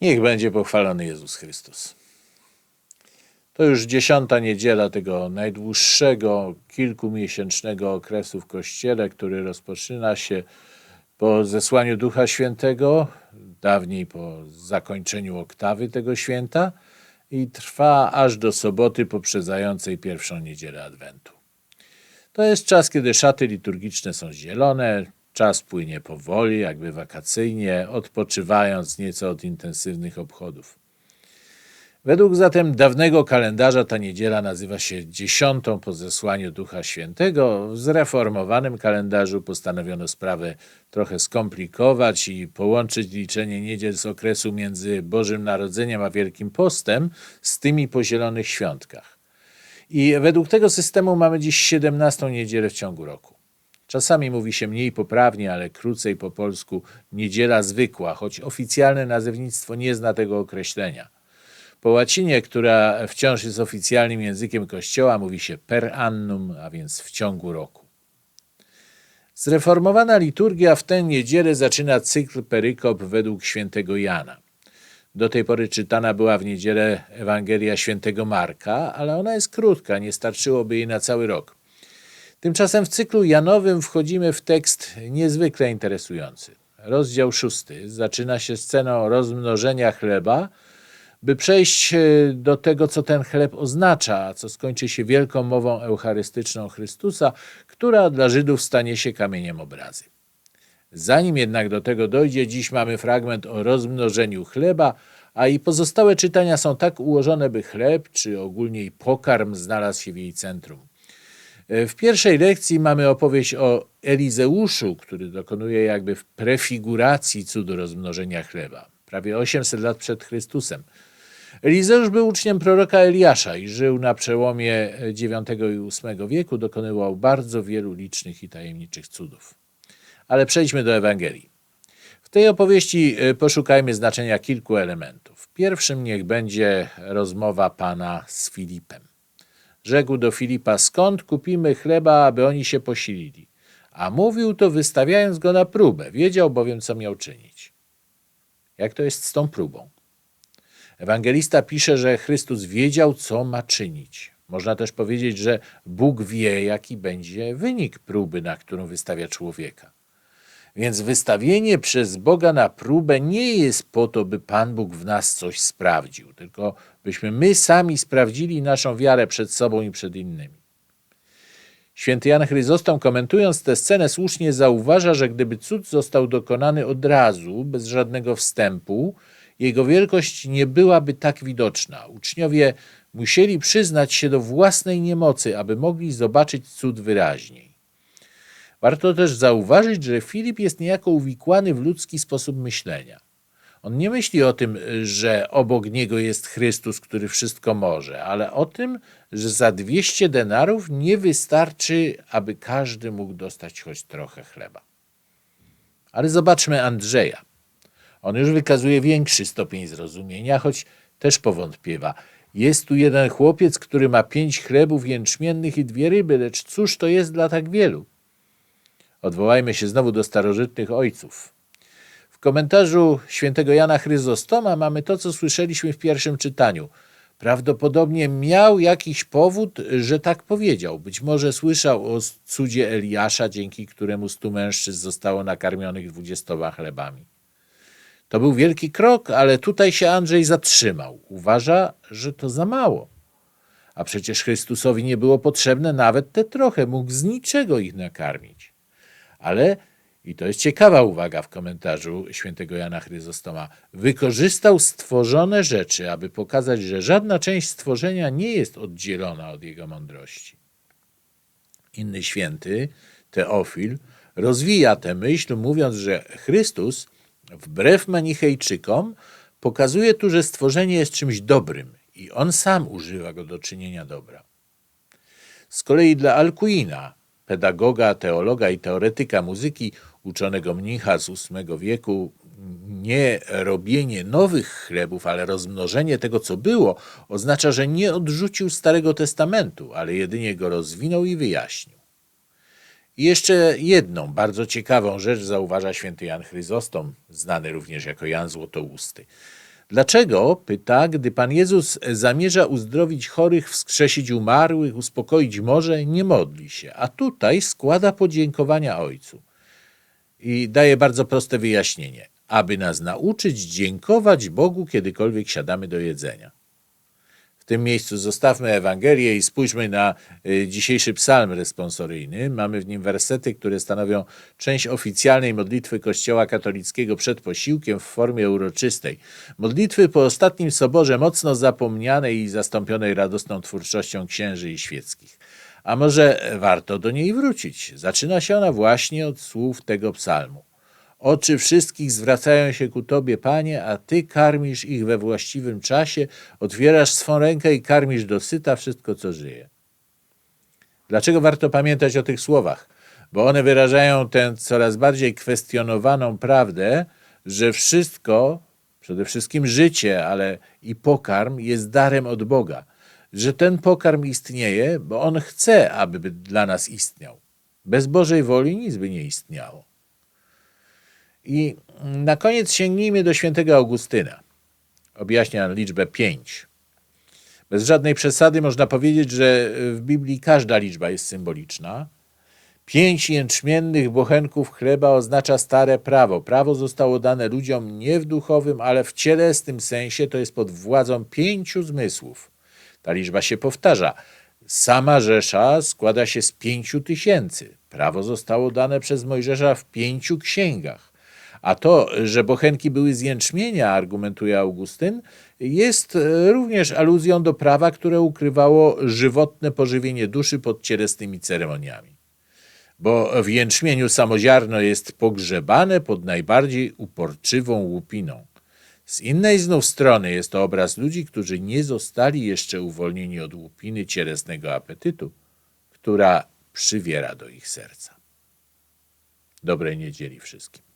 Niech będzie pochwalony Jezus Chrystus. To już dziesiąta niedziela tego najdłuższego, kilkumiesięcznego okresu w Kościele, który rozpoczyna się po zesłaniu Ducha Świętego, dawniej po zakończeniu oktawy tego święta i trwa aż do soboty poprzedzającej pierwszą niedzielę Adwentu. To jest czas, kiedy szaty liturgiczne są zielone, czas płynie powoli, jakby wakacyjnie, odpoczywając nieco od intensywnych obchodów. Według zatem dawnego kalendarza ta niedziela nazywa się dziesiątą po zesłaniu Ducha Świętego. W zreformowanym kalendarzu postanowiono sprawę trochę skomplikować i połączyć liczenie niedziel z okresu między Bożym Narodzeniem a Wielkim Postem z tymi po Zielonych Świątkach. I według tego systemu mamy dziś 17 niedzielę w ciągu roku. Czasami mówi się mniej poprawnie, ale krócej po polsku niedziela zwykła, choć oficjalne nazewnictwo nie zna tego określenia. Po łacinie, która wciąż jest oficjalnym językiem Kościoła, mówi się per annum, a więc w ciągu roku. Zreformowana liturgia w tę niedzielę zaczyna cykl perykop według świętego Jana. Do tej pory czytana była w niedzielę Ewangelia świętego Marka, ale ona jest krótka, nie starczyłoby jej na cały rok. Tymczasem w cyklu Janowym wchodzimy w tekst niezwykle interesujący. Rozdział szósty zaczyna się sceną rozmnożenia chleba, by przejść e, do tego, co ten chleb oznacza, co skończy się wielką mową eucharystyczną Chrystusa, która dla Żydów stanie się kamieniem obrazy. Zanim jednak do tego dojdzie, dziś mamy fragment o rozmnożeniu chleba, a i pozostałe czytania są tak ułożone, by chleb, czy ogólnie pokarm, znalazł się w jej centrum. E, W pierwszej lekcji mamy opowieść o Elizeuszu, który dokonuje jakby prefiguracji cudu rozmnożenia chleba, prawie 800 lat przed Chrystusem. Elizeusz był uczniem proroka Eliasza i żył na przełomie IX i VIII wieku, dokonywał bardzo wielu licznych i tajemniczych cudów. Ale przejdźmy do Ewangelii. W tej opowieści e, poszukajmy znaczenia kilku elementów. Pierwszym niech będzie rozmowa Pana z Filipem. Rzekł do Filipa, skąd kupimy chleba, aby oni się posilili? A mówił to wystawiając go na próbę, wiedział bowiem, co miał czynić. Jak to jest z tą próbą? Ewangelista pisze, że Chrystus wiedział, co ma czynić. Można też powiedzieć, że Bóg wie, jaki będzie wynik próby, na którą wystawia człowieka. Więc wystawienie przez Boga na próbę nie jest po to, by Pan Bóg w nas coś sprawdził, tylko byśmy my sami sprawdzili naszą wiarę przed sobą i przed innymi. Święty Jan Chryzostom komentując tę scenę słusznie zauważa, że gdyby cud został dokonany od razu, bez żadnego wstępu, jego wielkość nie byłaby tak widoczna. Uczniowie musieli przyznać się do własnej niemocy, aby mogli zobaczyć cud wyraźniej. Warto też zauważyć, że Filip jest niejako uwikłany w ludzki sposób myślenia. On nie myśli o tym, że obok niego jest Chrystus, który wszystko może, ale o tym, że za 200 denarów nie wystarczy, aby każdy mógł dostać choć trochę chleba. Ale zobaczmy Andrzeja. On już wykazuje większy stopień zrozumienia, choć też powątpiewa. Jest tu jeden chłopiec, który ma pięć chlebów jęczmiennych i dwie ryby, lecz cóż to jest dla tak wielu? Odwołajmy się znowu do starożytnych ojców. W komentarzu świętego Jana Chryzostoma mamy to, co słyszeliśmy w pierwszym czytaniu. Prawdopodobnie miał jakiś powód, że tak powiedział. Być może słyszał o cudzie Eliasza, dzięki któremu stu mężczyzn zostało nakarmionych dwudziestoma chlebami. To był wielki krok, ale tutaj się Andrzej zatrzymał. Uważa, że to za mało. A przecież Chrystusowi nie było potrzebne nawet te trochę, mógł z niczego ich nakarmić. Ale, i to jest ciekawa uwaga w komentarzu świętego Jana Chryzostoma, wykorzystał stworzone rzeczy, aby pokazać, że żadna część stworzenia nie jest oddzielona od jego mądrości. Inny święty, Teofil, rozwija tę myśl, mówiąc, że Chrystus, wbrew manichejczykom, pokazuje tu, że stworzenie jest czymś dobrym i on sam używa go do czynienia dobra. Z kolei dla Alcuina, pedagoga, teologa i teoretyka muzyki, uczonego mnicha z VIII wieku, nie robienie nowych chlebów, ale rozmnożenie tego, co było, oznacza, że nie odrzucił Starego Testamentu, ale jedynie go rozwinął i wyjaśnił. I jeszcze jedną bardzo ciekawą rzecz zauważa święty Jan Chryzostom, znany również jako Jan Złotousty. Dlaczego, pyta, gdy Pan Jezus zamierza uzdrowić chorych, wskrzesić umarłych, uspokoić morze, nie modli się, a tutaj składa podziękowania Ojcu. I daje bardzo proste wyjaśnienie, aby nas nauczyć dziękować Bogu, kiedykolwiek siadamy do jedzenia. Tym miejscu zostawmy Ewangelię i spójrzmy na y, dzisiejszy psalm responsoryjny. Mamy w nim wersety, które stanowią część oficjalnej modlitwy Kościoła katolickiego przed posiłkiem w formie uroczystej. Modlitwy po ostatnim soborze mocno zapomnianej i zastąpionej radosną twórczością księży i świeckich. A może warto do niej wrócić? Zaczyna się ona właśnie od słów tego psalmu. Oczy wszystkich zwracają się ku Tobie, Panie, a Ty karmisz ich we właściwym czasie, otwierasz swą rękę i karmisz dosyta wszystko, co żyje. Dlaczego warto pamiętać o tych słowach? Bo one wyrażają tę coraz bardziej kwestionowaną prawdę, że wszystko, przede wszystkim życie, ale i pokarm jest darem od Boga. Że ten pokarm istnieje, bo On chce, aby dla nas istniał. Bez Bożej woli nic by nie istniało. I na koniec sięgnijmy do świętego Augustyna. Objaśnia liczbę 5. Bez żadnej przesady można powiedzieć, że w Biblii każda liczba jest symboliczna. Pięć jęczmiennych bochenków chleba oznacza stare prawo. Prawo zostało dane ludziom nie w duchowym, ale w cielesnym sensie, to jest pod władzą pięciu zmysłów. Ta liczba się powtarza. Sama Rzesza składa się z pięciu tysięcy. Prawo zostało dane przez Mojżesza w pięciu księgach. A to, że bochenki były z jęczmienia, argumentuje Augustyn, jest również aluzją do prawa, które ukrywało żywotne pożywienie duszy pod cielesnymi ceremoniami. Bo w jęczmieniu samoziarno jest pogrzebane pod najbardziej uporczywą łupiną. Z innej znów strony jest to obraz ludzi, którzy nie zostali jeszcze uwolnieni od łupiny cielesnego apetytu, która przywiera do ich serca. Dobrej niedzieli wszystkim.